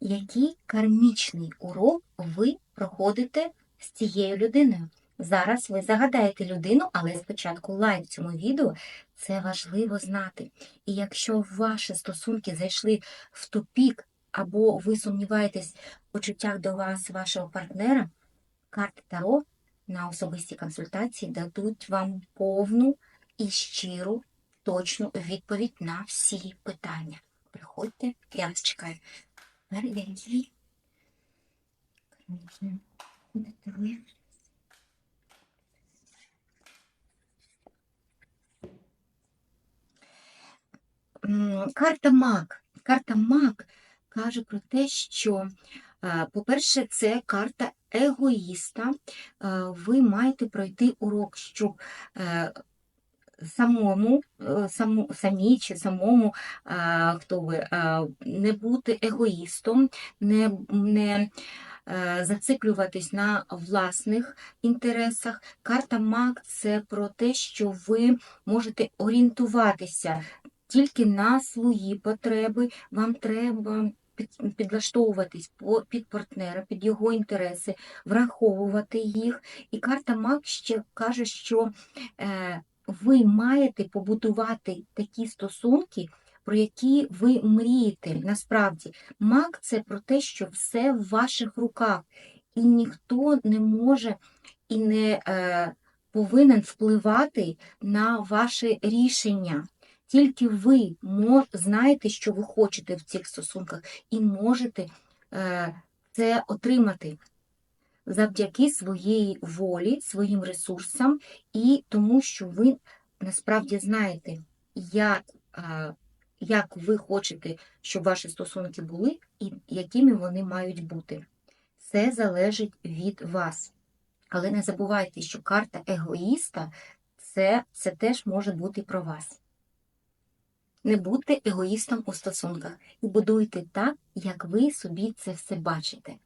який кармічний урок ви проходите з цією людиною. Зараз ви загадаєте людину, але спочатку лайк цьому відео. Це важливо знати. І якщо ваші стосунки зайшли в тупік, або ви сумніваєтесь в почуттях до вас, вашого партнера, карти Таро на особистій консультації дадуть вам повну і щиру, точну відповідь на всі питання. Приходьте, я вас чекаю. Будете ви. М, Карта Мак. Карта Мак каже про те, що, е, по-перше, це карта егоїста. Е, Ви маєте пройти урок, щоб е, самому, е, саму, самій чи самому, е, хто ви, е, не бути егоїстом, не, не зациклюватись на власних інтересах. Карта Мак це про те, що ви можете орієнтуватися тільки на свої потреби. Вам треба підлаштовуватись під партнера, під його інтереси, враховувати їх. І карта Мак ще каже, що ви маєте побудувати такі стосунки, про які ви мрієте. Насправді, мак це про те, що все в ваших руках, і ніхто не може і не е, повинен впливати на ваше рішення. Тільки ви знаєте, що ви хочете в цих стосунках, і можете е, це отримати завдяки своїй волі, своїм ресурсам і тому, що ви насправді знаєте, як, як ви хочете, щоб ваші стосунки були, і якими вони мають бути. Це залежить від вас. Але не забувайте, що карта егоїста це, це теж може бути про вас. Не будьте егоїстом у стосунках і будуйте так, як ви собі це все бачите.